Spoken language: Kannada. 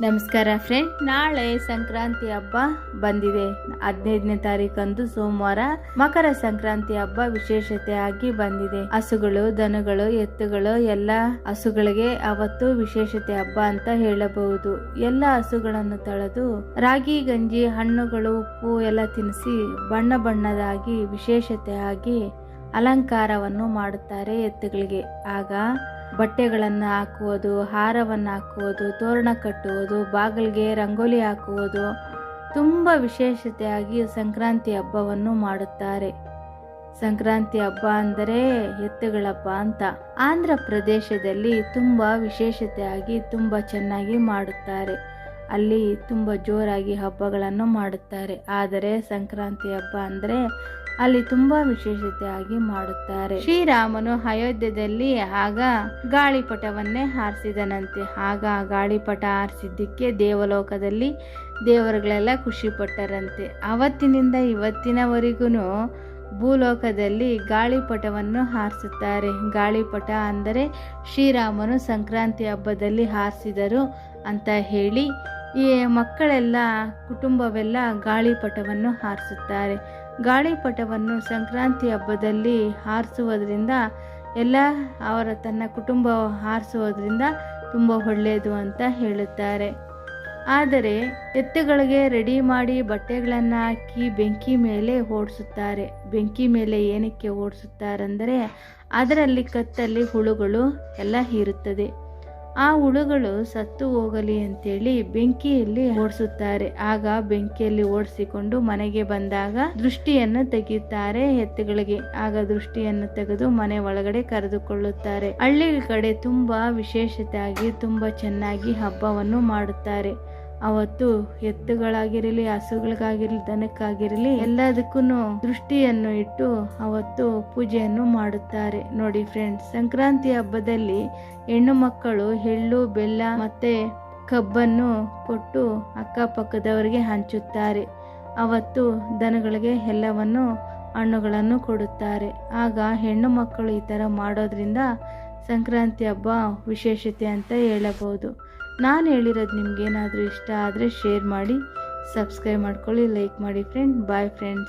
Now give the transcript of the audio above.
ನಮಸ್ಕಾರ ಫ್ರೆಂಡ್ ನಾಳೆ ಸಂಕ್ರಾಂತಿ ಹಬ್ಬ ಬಂದಿದೆ. ಹದಿನೈದನೇ ತಾರೀಕಂದು ಸೋಮವಾರ ಮಕರ ಸಂಕ್ರಾಂತಿ ಹಬ್ಬ ವಿಶೇಷತೆ ಆಗಿ ಬಂದಿದೆ. ಹಸುಗಳು, ದನಗಳು, ಎತ್ತುಗಳು, ಎಲ್ಲ ಹಸುಗಳಿಗೆ ಅವತ್ತು ವಿಶೇಷತೆ ಹಬ್ಬ ಅಂತ ಹೇಳಬಹುದು. ಎಲ್ಲ ಹಸುಗಳನ್ನು ತಳೆದು ರಾಗಿ, ಗಂಜಿ, ಹಣ್ಣುಗಳು, ಉಪ್ಪು ಎಲ್ಲ ತಿನ್ನಿಸಿ ಬಣ್ಣ ಬಣ್ಣದಾಗಿ ವಿಶೇಷತೆ ಆಗಿ ಅಲಂಕಾರವನ್ನು ಮಾಡುತ್ತಾರೆ ಎತ್ತುಗಳಿಗೆ. ಆಗ ಬಟ್ಟೆಗಳನ್ನು ಹಾಕುವುದು, ಹಾರವನ್ನು ಹಾಕುವುದು, ತೋರಣ ಕಟ್ಟುವುದು, ಬಾಗಿಲಿಗೆ ರಂಗೋಲಿ ಹಾಕುವುದು ತುಂಬ ವಿಶೇಷತೆಯಾಗಿ ಸಂಕ್ರಾಂತಿ ಹಬ್ಬವನ್ನು ಮಾಡುತ್ತಾರೆ. ಸಂಕ್ರಾಂತಿ ಹಬ್ಬ ಅಂದರೆ ಎತ್ತುಗಳ ಹಬ್ಬ ಅಂತ ಆಂಧ್ರ ಪ್ರದೇಶದಲ್ಲಿ ತುಂಬ ವಿಶೇಷತೆಯಾಗಿ ತುಂಬ ಚೆನ್ನಾಗಿ ಮಾಡುತ್ತಾರೆ. ಅಲ್ಲಿ ತುಂಬ ಜೋರಾಗಿ ಹಬ್ಬಗಳನ್ನು ಮಾಡುತ್ತಾರೆ. ಆದರೆ ಸಂಕ್ರಾಂತಿ ಹಬ್ಬ ಅಂದರೆ ಅಲ್ಲಿ ತುಂಬಾ ವಿಶೇಷತೆಯಾಗಿ ಮಾಡುತ್ತಾರೆ. ಶ್ರೀರಾಮನು ಅಯೋಧ್ಯದಲ್ಲಿ ಆಗ ಗಾಳಿಪಟವನ್ನೇ ಹಾರಿಸಿದನಂತೆ. ಆಗ ಗಾಳಿಪಟ ಹಾರಿಸಿದ್ದಕ್ಕೆ ದೇವಲೋಕದಲ್ಲಿ ದೇವರುಗಳೆಲ್ಲ ಖುಷಿ ಪಟ್ಟರಂತೆ ಅವತ್ತಿನಿಂದ ಇವತ್ತಿನವರೆಗೂ ಭೂಲೋಕದಲ್ಲಿ ಗಾಳಿಪಟವನ್ನು ಹಾರಿಸುತ್ತಾರೆ. ಗಾಳಿಪಟ ಅಂದರೆ ಶ್ರೀರಾಮನು ಸಂಕ್ರಾಂತಿ ಹಬ್ಬದಲ್ಲಿ ಹಾರಿಸಿದರು ಅಂತ ಹೇಳಿ ಈ ಮಕ್ಕಳೆಲ್ಲ ಕುಟುಂಬವೆಲ್ಲ ಗಾಳಿಪಟವನ್ನು ಹಾರಿಸುತ್ತಾರೆ. ಗಾಳಿಪಟವನ್ನು ಸಂಕ್ರಾಂತಿ ಹಬ್ಬದಲ್ಲಿ ಹಾರಿಸುವುದರಿಂದ ಎಲ್ಲ ಅವರ ತನ್ನ ಕುಟುಂಬ ಹಾರಿಸುವುದರಿಂದ ತುಂಬ ಒಳ್ಳೆಯದು ಅಂತ ಹೇಳುತ್ತಾರೆ. ಆದರೆ ಎತ್ತುಗಳಿಗೆ ರೆಡಿ ಮಾಡಿ ಬಟ್ಟೆಗಳನ್ನು ಹಾಕಿ ಬೆಂಕಿ ಮೇಲೆ ಓಡಿಸುತ್ತಾರೆ. ಬೆಂಕಿ ಮೇಲೆ ಏನಕ್ಕೆ ಓಡಿಸುತ್ತಾರೆಂದರೆ ಅದರಲ್ಲಿ ಕತ್ತಲ್ಲಿ ಹುಳುಗಳು ಎಲ್ಲ ಇರುತ್ತದೆ ಆ ಹುಳುಗಳು ಸತ್ತು ಹೋಗಲಿ ಅಂತೇಳಿ ಬೆಂಕಿಯಲ್ಲಿ ಓಡಿಸುತ್ತಾರೆ. ಆಗ ಬೆಂಕಿಯಲ್ಲಿ ಓಡಿಸಿಕೊಂಡು ಮನೆಗೆ ಬಂದಾಗ ದೃಷ್ಟಿಯನ್ನು ತೆಗೆಯುತ್ತಾರೆ ಎತ್ತುಗಳಿಗೆ. ಆಗ ದೃಷ್ಟಿಯನ್ನು ತೆಗೆದು ಮನೆ ಒಳಗಡೆ ಕರೆದುಕೊಳ್ಳುತ್ತಾರೆ. ಹಳ್ಳಿ ಕಡೆ ತುಂಬಾ ವಿಶೇಷತೆಯಾಗಿ ತುಂಬಾ ಚೆನ್ನಾಗಿ ಹಬ್ಬವನ್ನು ಮಾಡುತ್ತಾರೆ. ಅವತ್ತು ಎತ್ತುಗಳಾಗಿರಲಿ, ಹಸುಗಳಿಗಾಗಿರಲಿ, ದನಕ್ಕಾಗಿರಲಿ ಎಲ್ಲದಕ್ಕೂ ದೃಷ್ಟಿಯನ್ನು ಇಟ್ಟು ಅವತ್ತು ಪೂಜೆಯನ್ನು ಮಾಡುತ್ತಾರೆ. ನೋಡಿ ಫ್ರೆಂಡ್ಸ್ ಸಂಕ್ರಾಂತಿ ಹಬ್ಬದಲ್ಲಿ ಹೆಣ್ಣು ಮಕ್ಕಳು ಎಳ್ಳು, ಬೆಲ್ಲ ಮತ್ತೆ ಕಬ್ಬನ್ನು ಕೊಟ್ಟು ಅಕ್ಕಪಕ್ಕದವರಿಗೆ ಹಂಚುತ್ತಾರೆ. ಅವತ್ತು ದನಗಳಿಗೆ ಎಲ್ಲವನ್ನು, ಹಣ್ಣುಗಳನ್ನು ಕೊಡುತ್ತಾರೆ. ಆಗ ಹೆಣ್ಣು ಮಕ್ಕಳು ಈ ಥರ ಮಾಡೋದ್ರಿಂದ ಸಂಕ್ರಾಂತಿ ಹಬ್ಬ ವಿಶೇಷತೆ ಅಂತ ಹೇಳಬಹುದು. ನಾನು ಹೇಳಿರೋದು ನಿಮ್ಗೇನಾದರೂ ಇಷ್ಟ ಆದರೆ ಶೇರ್ ಮಾಡಿ ಸಬ್ಸ್ಕ್ರೈಬ್ ಮಾಡ್ಕೊಳ್ಳಿ ಲೈಕ್ ಮಾಡಿ ಫ್ರೆಂಡ್ ಬಾಯ್ ಫ್ರೆಂಡ್ಸ್